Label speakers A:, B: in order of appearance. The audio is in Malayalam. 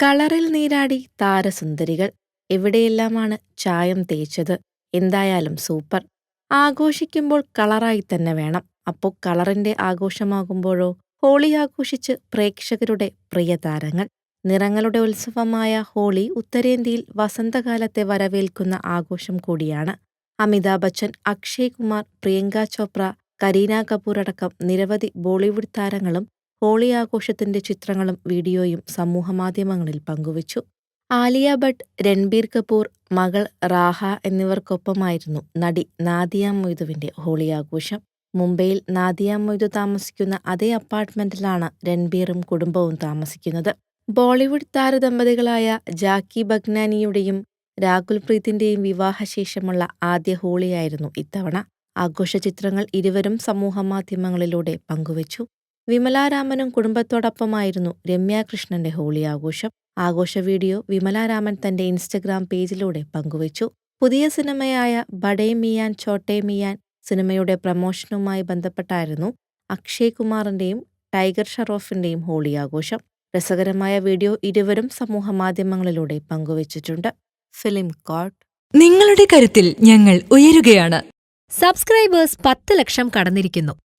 A: കളറിൽ നീരാടി താരസുന്ദരികൾ എവിടെയെല്ലാമാണ് ചായം തേച്ചത്? എന്തായാലും സൂപ്പർ. ആഘോഷിക്കുമ്പോൾ കളറായി തന്നെ വേണം. അപ്പോൾ കളറിന്റെ ആഘോഷമാകുമ്പോഴോ? ഹോളി ആഘോഷിച്ച് പ്രേക്ഷകരുടെ പ്രിയ താരങ്ങൾ. നിറങ്ങളുടെ ഉത്സവമായ ഹോളി ഉത്തരേന്ത്യയിൽ വസന്തകാലത്തെ വരവേൽക്കുന്ന ആഘോഷം കൂടിയാണ്. അമിതാഭ് ബച്ചൻ അക്ഷയ് കുമാർ പ്രിയങ്ക ചോപ്ര കരീന കപൂർ അടക്കം നിരവധി ബോളിവുഡ് താരങ്ങളും ഹോളി ആഘോഷത്തിന്റെ ചിത്രങ്ങളും വീഡിയോയും സമൂഹമാധ്യമങ്ങളിൽ പങ്കുവച്ചു. ആലിയ ഭട്ട് രൺബീർ കപൂർ മകൾ റാഹ എന്നിവർക്കൊപ്പമായിരുന്നു നടി നാദിയ മൊയ്തുവിന്റെ ഹോളി ആഘോഷം. മുംബൈയിൽ നാദിയ മൊയ്തു താമസിക്കുന്ന അതേ അപ്പാർട്ട്മെന്റിലാണ് രൺബീറും കുടുംബവും താമസിക്കുന്നത്. ബോളിവുഡ് താരദമ്പതികളായ ജാക്കി ബഗ്നാനിയുടെയും രാഹുൽ പ്രീതിന്റെയും വിവാഹശേഷമുള്ള ആദ്യ ഹോളിയായിരുന്നു ഇത്തവണ. ആഘോഷ ചിത്രങ്ങൾ ഇരുവരും സമൂഹമാധ്യമങ്ങളിലൂടെ പങ്കുവച്ചു. വിമലാരാമനും കുടുംബത്തോടൊപ്പമായിരുന്നു രമ്യാകൃഷ്ണന്റെ ഹോളി ആഘോഷം. ആഘോഷ വീഡിയോ വിമലാരാമൻ തന്റെ ഇൻസ്റ്റഗ്രാം പേജിലൂടെ പങ്കുവച്ചു. പുതിയ സിനിമയായ ബഡേ മിയാൻ ചോട്ടേ മിയാൻ സിനിമയുടെ പ്രമോഷനുമായി ബന്ധപ്പെട്ടായിരുന്നു അക്ഷയ് കുമാറിന്റെയും ടൈഗർ ഷറോഫിന്റെയും ഹോളി ആഘോഷം. രസകരമായ വീഡിയോ ഇരുവരും സമൂഹമാധ്യമങ്ങളിലൂടെ പങ്കുവച്ചിട്ടുണ്ട്. ഫിലിം കോട്ട്
B: നിങ്ങളുടെ കരുത്തിൽ ഞങ്ങൾ ഉയരുകയാണ്.
C: സബ്സ്ക്രൈബേഴ്സ് പത്ത് ലക്ഷം കടന്നിരിക്കുന്നു.